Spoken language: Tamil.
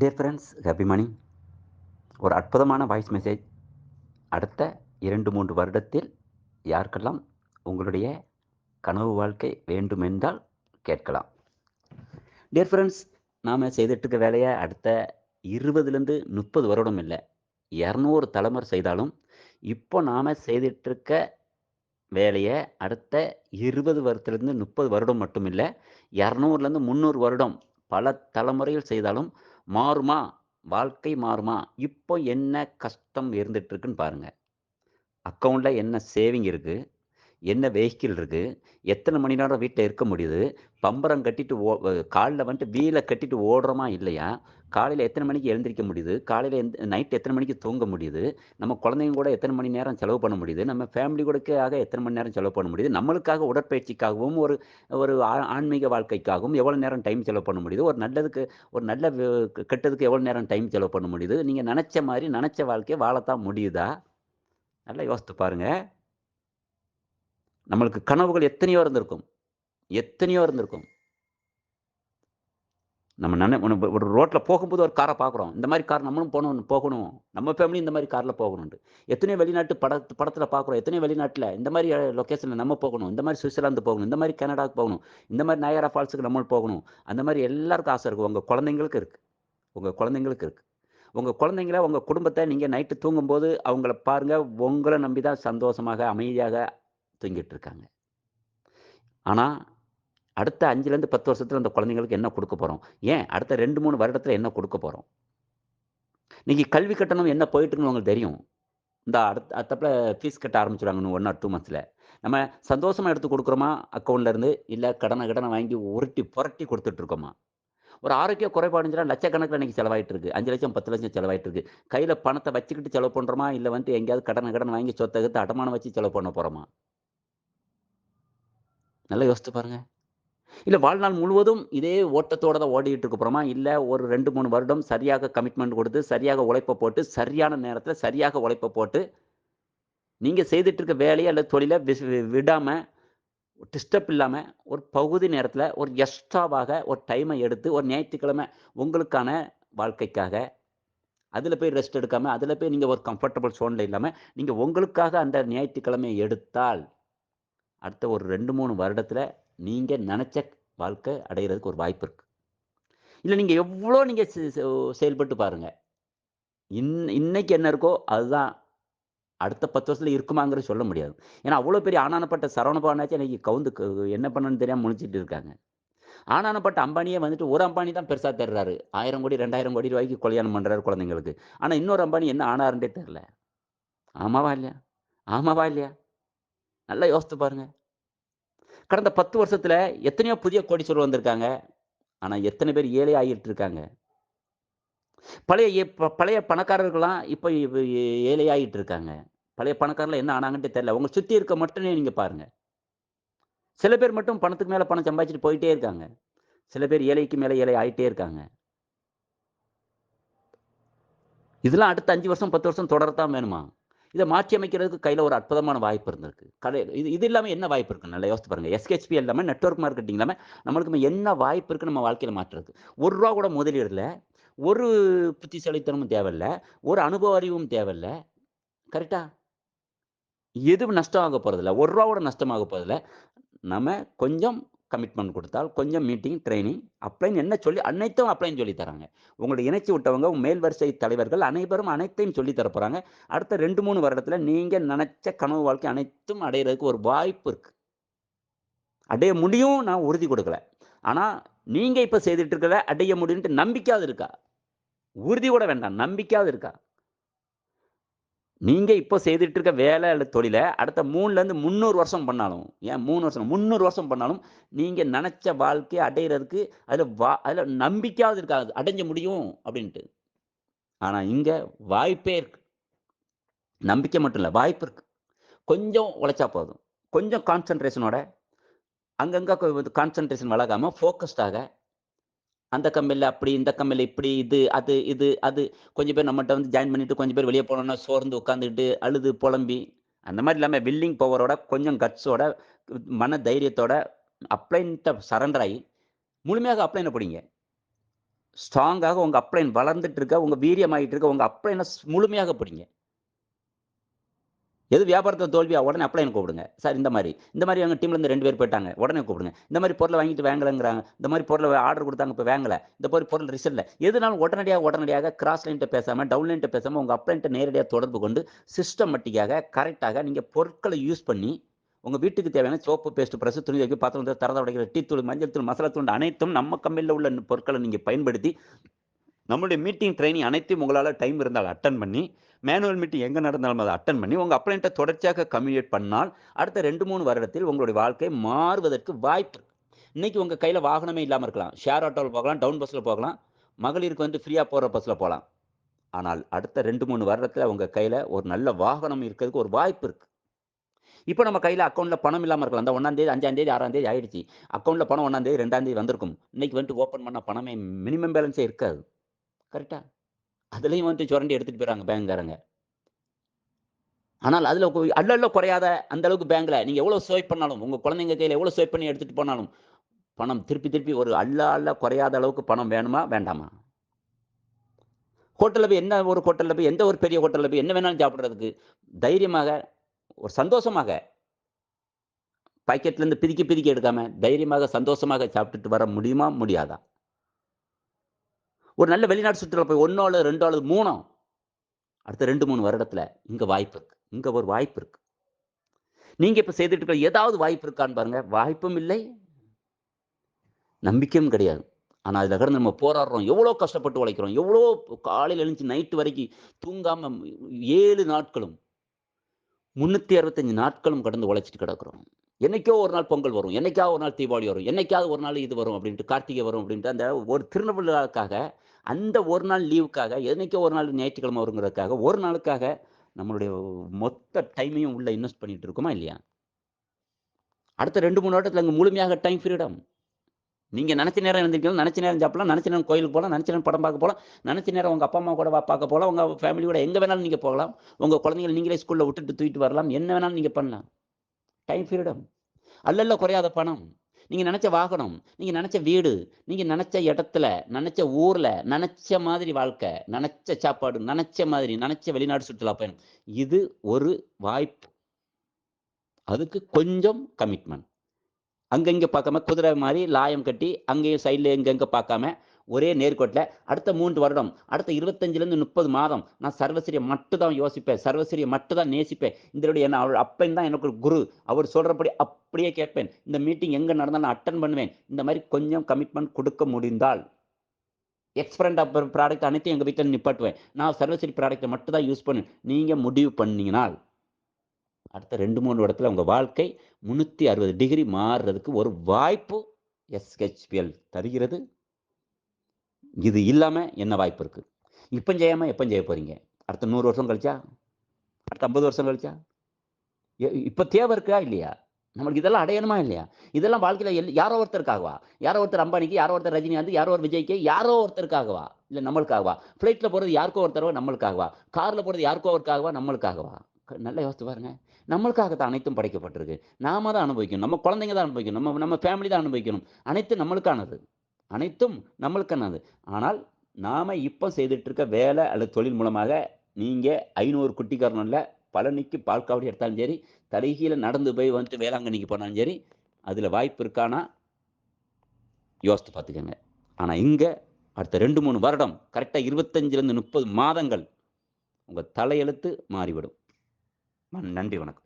டியர் ஃப்ரெண்ட்ஸ் ஹாப்பி மார்னிங் ஒரு அற்புதமான வாய்ஸ் மெசேஜ் அடுத்த இரண்டு மூன்று வருடத்தில் யாருக்கெல்லாம் உங்களுடைய கனவு வாழ்க்கை வேண்டுமென்றால் கேட்கலாம். டியர் ஃப்ரெண்ட்ஸ் நாம் செய்துட்டுருக்க வேலையை அடுத்த இருபதுலேருந்து முப்பது வருடம் இல்லை. இரநூறு தலைமுறை செய்தாலும் இப்போ நாம் செய்துட்ருக்க வேலையை அடுத்த இருபது வருடத்துலேருந்து முப்பது வருடம் மட்டும் இல்லை இரநூறுலேருந்து முந்நூறு வருடம் பல தலைமுறைகள் செய்தாலும் மாறுமா? வாழ்க்கை மாறுமா? இப்போ என்ன கஷ்டம் இருந்துகிட்ருக்குன்னு பாருங்கள் அக்கௌண்ட்டில் என்ன சேவிங் இருக்குது என்ன வெஹிக்கிள் இருக்குது எத்தனை மணி நேரம் வீட்டில் இருக்க முடியுது? பம்பரம் கட்டிட்டு ஓ காலில் வந்துட்டு வீலை கட்டிட்டு ஓடுறோமா இல்லையா? காலையில் எத்தனை மணிக்கு எழுந்திரிக்க முடியுது? காலையில் எந்த நைட் எத்தனை மணிக்கு தூங்க முடியுது? நம்ம குழந்தைங்க கூட எத்தனை மணி நேரம் செலவு பண்ண முடியுது? நம்ம ஃபேமிலி கூடக்காக எத்தனை மணி நேரம் செலவு பண்ண முடியுது? நம்மளுக்காக உடற்பயிற்சிக்காகவும் ஒரு ஒரு ஆ- ஆன்மீக வாழ்க்கைக்காகவும் எவ்வளோ நேரம் டைம் செலவு பண்ண முடியுது? ஒரு நல்லதுக்கு ஒரு நல்ல கெட்டதுக்கு எவ்வளோ நேரம் டைம் செலவு பண்ண முடியுது? நீங்கள் நினச்ச மாதிரி நினச்ச வாழ்க்கையை வாழத்தான் முடியுதா? நல்லா யோசித்து பாருங்கள் நம்மளுக்கு கனவுகள் எத்தனையோ இருந்திருக்கும். எத்தனையோ இருந்திருக்கும். நம்ம நினை ஒரு- ஒரு ரோட்டில் போகும்போது ஒரு காரை பார்க்குறோம். இந்த மாதிரி கார் நம்மளும் போகணும் போகணும். நம்ம ஃபேமிலி இந்த மாதிரி காரில் போகணும்ட்டு எத்தனையோ வெளிநாட்டு பட படத்தில் பார்க்குறோம். எத்தனையோ வெளிநாட்டில் இந்த மாதிரி லொக்கேஷனில் நம்ம போகணும். இந்த மாதிரி சுவிட்சர்லாந்து போகணும். இந்த மாதிரி கனடாவுக்கு போகணும். இந்த மாதிரி நயரா ஃபால்ஸுக்கு நம்ம போகணும். அந்த மாதிரி எல்லாருக்கும் ஆசை இருக்குது உங்கள் குழந்தைங்களுக்கு இருக்குது உங்கள் குழந்தைங்களுக்கு இருக்குது உங்கள் குழந்தைங்கள உங்கள் குடும்பத்தை நீங்கள் நைட்டு தூங்கும்போது அவங்கள பாருங்கள் உங்களை நம்பி தான் சந்தோஷமாக அமைதியாக தூங்கிட்டு இருக்காங்க ஆனால் அடுத்த அஞ்சுலேருந்து பத்து வருஷத்தில் அந்த குழந்தைங்களுக்கு என்ன கொடுக்க போகிறோம் ஏன்? அடுத்த ரெண்டு மூணு வருடத்தில் என்ன கொடுக்க போகிறோம் நீங்கள் கல்வி கட்டணம் என்ன போயிட்டுருக்குன்னு உங்களுக்கு தெரியும். இந்த அடுத்த அடுத்தப்பில் ஃபீஸ் கட்ட ஆரம்பிச்சிடுவாங்க ஒன் ஆர் டூ மந்த்ஸில் நம்ம சந்தோஷமாக எடுத்து கொடுக்குறோமா? அக்கௌண்ட்லேருந்து இல்லை கடனை கடனை வாங்கி உருட்டி புரட்டி கொடுத்துட்ருக்கோமா? ஒரு ஆரோக்கிய குறைபாடுஞ்சுனா லட்சக்கணக்கில் இன்றைக்கி செலவாயிட்டு இருக்கு அஞ்சு லட்சம் பத்து லட்சம் செலவாயிட்டு இருக்கு கையில் பணத்தை வச்சுக்கிட்டு செலவு பண்ணுறோமா இல்லை வந்து எங்கேயாவது கடனை கடன் வாங்கி சொத்தகத்தை அடமானம் வச்சு செலவு பண்ண போகிறோமா நல்லா யோசித்து பாருங்க. இல்லை வாழ்நாள் முழுவதும் இதே ஓட்டத்தோட தான் ஓடிட்டு இருக்க போகிறோமா இல்லை ஒரு ரெண்டு மூணு வருடம் சரியாக கமிட்மெண்ட் கொடுத்து சரியாக உழைப்பை போட்டு சரியான நேரத்தில் சரியாக உழைப்பை போட்டு நீங்கள் செய்துட்டு இருக்க வேலையை அல்லது தொழிலை விடாமல் டிஸ்டர்ப் இல்லாமல் ஒரு பகுதி நேரத்தில் ஒரு எக்ஸ்ட்ராவாக ஒரு டைமை எடுத்து ஒரு ஞாயிற்றுக்கிழமை உங்களுக்கான வாழ்க்கைக்காக அதில் போய் ரெஸ்ட் எடுக்காமல் அதில் போய் நீங்கள் ஒரு கம்ஃபர்டபுள் சோனில் இல்லாமல் நீங்கள் உங்களுக்காக அந்த ஞாயிற்றுக்கிழமையை எடுத்தால் அடுத்த ஒரு ரெண்டு மூணு வருடத்தில் நீங்கள் நினச்ச வாழ்க்கை அடைகிறதுக்கு ஒரு வாய்ப்பு இருக்குது இல்லை நீங்கள் எவ்வளோ நீங்கள் செயல்பட்டு பாருங்கள் இன் இன்னைக்கு என்ன இருக்கோ அதுதான் அடுத்த பத்து வருஷத்தில் இருக்குமாங்கிறது சொல்ல முடியாது. ஏன்னா அவ்வளோ பெரிய ஆனானப்பட்ட சரவணபவனாச்சும் இன்னைக்கு கவுந்து க- என்ன பண்ணணும்னு தெரியாமல் முழிச்சிட்டு இருக்காங்க. ஆனானப்பட்ட அம்பானியே வந்துட்டு ஒரு அம்பானி தான் பெருசாக தர்றாரு ஆயிரம் கோடி ரெண்டாயிரம் கோடி ரூபாய்க்கு கல்யாணம் பண்ணுறாரு குழந்தைங்களுக்கு. ஆனால் இன்னொரு அம்பானி என்ன ஆனாருன்றே தெரில ஆமாவா இல்லையா? ஆமாவா இல்லையா? நல்லா யோசித்து பாருங்க. கடந்த பத்து வருஷத்துல எத்தனையோ புதிய கோடீஸ்வரர் வந்திருக்காங்க. ஆனால் எத்தனை பேர் ஏழை ஆகிட்டு இருக்காங்க. பழைய ப- பழைய பணக்காரர்கள்லாம் இப்போ ஏழை ஆகிட்டு இருக்காங்க. பழைய பணக்காரர்கள் என்ன ஆனாங்கன்ட்டு தெரியல. உங்களை சுற்றி இருக்க மட்டுமே நீங்கள் பாருங்க. சில பேர் மட்டும் பணத்துக்கு மேலே பணம் சம்பாதிச்சுட்டு போயிட்டே இருக்காங்க. சில பேர் ஏழைக்கு மேலே ஏழை ஆகிட்டே இருக்காங்க. இதெல்லாம் அடுத்த அஞ்சு வருஷம் பத்து வருஷம் தொடரத்தான் வேணுமா? இதை மாற்றி அமைக்கிறதுக்கு கையில் ஒரு அற்புதமான வாய்ப்பு இருந்திருக்கு. கதை இது இது இல்லாமல் என்ன வாய்ப்பு இருக்கு நல்லா யோசித்து பாருங்கள் எஸ்கேஹெச்பி இல்லாமல் நெட்வொர்க் மார்க்கெட்டிங் இல்லாமல் நம்மளுக்கு என்ன வாய்ப்பு இருக்குது நம்ம வாழ்க்கையில் மாற்றுறதுக்கு ஒரு ரூபா கூட முதலீடுல ஒரு புத்திசாலித்தனமும் தேவையில்ல ஒரு அனுபவ அறிவும் தேவையில்ல. கரெக்டா எதுவும் நஷ்டம் போகிறதில்ல ஒரு ரூபா கூட நஷ்டமாக போகிறதில்ல நம்ம கொஞ்சம் கமிட்மெண்ட் கொடுத்தால் கொஞ்சம் மீட்டிங் ட்ரைனிங் அப்ளைன் என்ன சொல்லி அனைத்தும் அப்ளைன் சொல்லி தராங்க. உங்களை இணைச்சி விட்டவங்க மேல் வரிசை தலைவர்கள் அனைவரும் அனைத்தையும் சொல்லி தரப்போகிறாங்க அடுத்த ரெண்டு மூணு வருடத்தில் நீங்கள் நினச்ச கனவு வாழ்க்கை அனைத்தும் அடையிறதுக்கு ஒரு வாய்ப்பு இருக்குது அடைய முடியும் நான் உறுதி கொடுக்கல. ஆனால் நீங்கள் இப்போ செய்துட்டு இருக்கிறத அடைய முடியும்ட்டு நம்பிக்கையாவது இருக்கா? உறுதி கூட வேண்டாம் நம்பிக்கையாவது இருக்கா? நீங்கள் இப்போ செய்துட்டு இருக்க வேலை அல்லது தொழிலை அடுத்த மூணுலேருந்து முந்நூறு வருஷம் பண்ணாலும் ஏன் மூணு வருஷம் முந்நூறு வருஷம் பண்ணாலும் நீங்கள் நினச்ச வாழ்க்கையை அடையிறதுக்கு அதில் வா அதில் நம்பிக்கையாவது இருக்காது அடைஞ்ச முடியும் அப்படின்ட்டு. ஆனால் இங்கே வாய்ப்பே இருக்கு. நம்பிக்கை மட்டும் இல்லை வாய்ப்பு இருக்கு. கொஞ்சம் உழைச்சா போதும். கொஞ்சம் கான்சன்ட்ரேஷனோட அங்கங்கே கான்சன்ட்ரேஷன் வளர்க்காமல் ஃபோக்கஸ்டாக அந்த கம்பெனியில் அப்படி இந்த கம்பெனியில் இப்படி இது அது இது அது. கொஞ்சம் பேர் நம்மகிட்ட வந்து ஜாயின் பண்ணிட்டு கொஞ்சம் பேர் வெளியே போனோம்னா சோர்ந்து உட்காந்துக்கிட்டு அழுது புலம்பி. அந்த மாதிரி இல்லாமல் வில்லிங் பவரோட கொஞ்சம் கட்ஸோட மன தைரியத்தோட அப்ளைன்ட்ட சரண்டர் ஆகி முழுமையாக அப்ளைனை பிடிங்க ஸ்ட்ராங்காக உங்கள் அப்ளைன் வளர்ந்துட்டு இருக்க, உங்கள் வீரியமாகிட்டு இருக்க உங்கள் அப்ளைனை முழுமையாக பிடிங்க. எது வியாபாரத்தில் தோல்வியா உடனே அப்ளைன கூப்பிடுங்க. சார் இந்த மாதிரி இந்த மாதிரி எங்கள் டீம்லேருந்து இருந்து 2 பேர் போயிட்டாங்க உடனே கூப்பிடுங்க. இந்த மாதிரி பொருளை வாங்கிட்டு வாங்கலங்கிறாங்க. இந்த மாதிரி பொருளை ஆர்டர் கொடுத்தாங்க இப்போ வாங்கலை இந்த மாதிரி பொருள் ரிசல்ட் எதுனாலும் உடனடியாக உடனடியாக கிராஸ் லைன்ட்டு பேசாமல் டவுன் லைன்ட்ட பேசாமல் உங்கள் அப்ளைன்ட்ட நேரடியாக தொடர்பு கொண்டு சிஸ்டமேட்டிக்காக கரெக்டாக நீங்கள் பொருட்களை யூஸ் பண்ணி, உங்கள் வீட்டுக்கு தேவையான சோப்பு, பேஸ்ட், ப்ரெஷ் துணி வைக்க பாத்திரம் தரத உடைக்கிற டீ தூள், மஞ்சள் தூள், மசாலா தூள் அனைத்தும் நம்ம கம்பெனியில் உள்ள பொருட்களை நீங்கள் பயன்படுத்தி, நம்முடைய மீட்டிங், ட்ரைனிங் அனைத்தையும் உங்களால் டைம் இருந்தால் அட்டன் பண்ணி, மேனுவல் மீட்டிங் எங்கே நடந்தாலும் அதை அட்டன் பண்ணி, உங்கள் அப்ளைண்ட்டை தொடர்ச்சியாக கம்யூனிகேட் பண்ணால், அடுத்த 2, 3 வருடத்தில் உங்களுடைய வாழ்க்கை மாறுவதற்கு வாய்ப்பு இன்றைக்கி இன்னைக்கு கையில் வாகனமே இல்லாமல் இருக்கலாம். ஷேர் ஆட்டோவில் போகலாம், டவுன் பஸ்ஸில் போகலாம். மகளிருக்கு வந்து ஃப்ரீயாக போகிற பஸ்ஸில் போகலாம் ஆனால் அடுத்த ரெண்டு மூணு வருடத்தில் உங்கள் கையில் ஒரு நல்ல வாகனம் இருக்கிறதுக்கு ஒரு வாய்ப்பு இருக்குது இப்போ நம்ம கையில் அக்கௌண்ட்டில் பணம் இல்லாமல் இருக்கலாம். அந்த 1ஆம் தேதி, 5ஆம் தேதி, 6ஆம் தேதி ஆயிடுச்சு. அக்கௌண்ட்டில் பணம் 1ஆம் தேதி, 2ஆம் தேதி வந்திருக்கும். இன்னைக்கு வந்துட்டு ஓப்பன் பண்ண பணமே மினிமம் பேலன்ஸே இருக்காது. கரெக்டா அதுலேயும் வந்து சுரண்டி எடுத்துட்டு போயிறாங்க பேங்க்காரங்க. ஆனால் அதில் அல்ல குறையாத அந்த அளவுக்கு பேங்க்ல நீங்க எவ்வளவு ஸ்வைப் பண்ணாலும், உங்க குழந்தைங்க கையில் எவ்வளவு ஸ்வைப் பண்ணி எடுத்துட்டு போனாலும், பணம் திருப்பி திருப்பி ஒரு அல்ல அல்ல குறையாத அளவுக்கு பணம் வேணுமா? வேண்டாமா? ஹோட்டலில் போய் என்ன ஒரு ஹோட்டலில் போய் எந்த ஒரு பெரிய ஹோட்டலில் போய் என்ன வேணாலும் சாப்பிட்றதுக்கு தைரியமாக, ஒரு சந்தோஷமாக பாக்கெட்லேருந்து பிதுக்கி பிதுக்கி தைரியமாக, சந்தோஷமாக சாப்பிட்டுட்டு வர முடியுமா? முடியாதா? ஒரு நல்ல வெளிநாட்டு சுற்றுலா போய் ஒன்றோ அல்லது ரெண்டோ அல்லது மூணோ அடுத்த ரெண்டு மூணு வருடத்தில் இங்கே வாய்ப்பு இருக்கு. இங்கே ஒரு வாய்ப்பு இருக்கு. நீங்கள் இப்போ செய்துட்டு இருக்க ஏதாவது வாய்ப்பு இருக்கான்னு பாருங்க. வாய்ப்பும் இல்லை. நம்பிக்கையும் கிடையாது. ஆனால் அதில் கடந்து நம்ம போராடுறோம். எவ்வளோ கஷ்டப்பட்டு உழைக்கிறோம். எவ்வளோ காலையில் எழுந்துச்சு நைட்டு வரைக்கும் தூங்காமல் ஏழு நாட்களும் 365 நாட்களும் கடந்து உழைச்சிட்டு கிடக்கிறோம். என்னைக்கோ ஒரு நாள் பொங்கல் வரும். என்னைக்காவது ஒரு நாள் தீபாவளி வரும். என்னைக்காவது ஒரு நாள் இது வரும் அப்படின்ட்டு கார்த்திகை வரும் அப்படின்ட்டு அந்த ஒரு திருநெல்வேலுக்காக அந்த ஒரு நாள் லீவுக்காக, என்னைக்கோ ஒரு நாள் ஞாயிற்றுக்கிழமை வருங்கிறதுக்காக, ஒரு நாளுக்காக நம்மளுடைய மொத்த டைமையும் உள்ள இன்வெஸ்ட் பண்ணிட்டு இருக்கோமா? இல்லையா? அடுத்த 2, 3 வருடத்துல அங்கே முழுமையாக டைம் ஃப்ரீடம். நீங்கள் நினச்ச நேரம் எழுந்திரிக்கலாம், நினச்ச நேரம் சாப்பிடலாம், நினச்ச நேரம் கோயிலுக்கு போகலாம் நினச்ச நேரம் படம் பார்க்க போகலாம் நினச்ச நேரம் உங்கள் அப்பா, அம்மா கூட பார்க்க போகலாம் உங்கள் ஃபேமிலி கூட எங்கே வேணாலும் நீங்கள் போகலாம். உங்கள் குழந்தைகள நீங்களே ஸ்கூலில் விட்டுட்டு தூக்கிட்டு வரலாம். என்ன வேணாலும் நீங்கள் பண்ணலாம். Time freedom. அல்லல்ல குறையாத பணம். நீங்க நினச்ச வாகனம், நீங்க நினச்ச வீடு, நீங்க நினச்ச இடத்துல, நினச்ச ஊர்ல, நினச்ச மாதிரி வாழ்க்கை, நினச்ச சாப்பாடு, நினச்ச மாதிரி, நினச்ச வெளிநாடு சுற்றுலா பயணம். இது ஒரு வாய்ப்பு. அதுக்கு கொஞ்சம் கமிட்மெண்ட் அங்கங்கே பார்க்காம குதிரை மாதிரி லாயம் கட்டி, அங்கேயும் சைடுல எங்கெங்கே பார்க்காம, ஒரே நேர்கோட்டில் அடுத்த மூன்று வருடம், அடுத்த 25லிருந்து 30 மாதம் நான் சர்வசிரியை மட்டும் தான் யோசிப்பேன். சர்வசிரியை மட்டும் தான் நேசிப்பேன். இதனுடைய என்ன அவர் அப்பன் தான் எனக்கு ஒரு குரு. அவர் சொல்கிறபடி அப்படியே கேட்பேன். இந்த மீட்டிங் எங்கே நடந்தாலும் அட்டன் பண்ணுவேன். இந்த மாதிரி கொஞ்சம் கமிட்மெண்ட் கொடுக்க முடிந்தால், எக்ஸ்பரண்ட் ஆஃப் ப்ராடக்ட் அனைத்தையும் எங்கள் வீட்டில் நிப்பாட்டுவேன். நான் சர்வஸ்ரீ ப்ராடக்டை மட்டும் தான் யூஸ் பண்ணுவேன். நீங்கள் முடிவு பண்ணீங்கனால், அடுத்த ரெண்டு மூணு இடத்துல உங்கள் வாழ்க்கை 360 டிகிரி மாறுறதுக்கு ஒரு வாய்ப்பு எஸ்ஹெச்பிஎல் தருகிறது. இது இல்லாமல் என்ன வாய்ப்பு இருக்குது இப்போ செய்யாமல் எப்போ செய்ய போறீங்க? அடுத்த நூறு வருஷம் கழிச்சா? அடுத்த 50 வருஷம் கழிச்சா? எ தேவை இருக்கா? இல்லையா? நம்மளுக்கு இதெல்லாம் அடையணுமா? இல்லையா? இதெல்லாம் வாழ்க்கையில் எல் யாரோ ஒருத்தருக்காகவா? யாரோ ஒருத்தர் அம்பானிக்கு, யாரோ ஒருத்தர் ரஜினிகாந்த், யாரோ ஒரு விஜய்க்கு, யாரோ ஒருத்தருக்காகவா? இல்லை நம்மளுக்காகவா? ஃப்ளைட்டில் போகிறது யாருக்கோ ஒருத்தரவா? நம்மளுக்காகவா? காரில் போகிறது யாருக்கோ ஒருக்காகவா? நம்மளுக்காகவா? க நல்லா யோசித்து பாருங்க. நம்மளுக்காக தான் அனைத்தும் படைக்கப்பட்டிருக்கு. நாம தான் அனுபவிக்கணும். நம்ம குழந்தைங்க தான் அனுபவிக்கணும். நம்ம நம்ம ஃபேமிலி தான் அனுபவிக்கணும். அனைத்தும் நம்மளுக்கானது. அனைத்தும் நம்மளுக்கானது. ஆனால் நாம் இப்போ செய்துட்டு இருக்க வேலை அல்லது தொழில் மூலமாக நீங்கள் ஐநூறு 500 இல்லை பழனிக்கு பால் காவடி எடுத்தாலும் சரி, தலைகீழ நடந்து போய் வந்துட்டு வேளாங்கண்ணிக்கு போனாலும் சரி, அதில் வாய்ப்பு இருக்கான்னா யோசித்து பார்த்துக்கோங்க ஆனால் இங்கே அடுத்த 2, 3 வருடம் கரெக்டாக இருபத்தஞ்சிலேருந்து முப்பது மாதங்கள் உங்கள் தலையெழுத்து மாறிவிடும். நன்றி, வணக்கம்.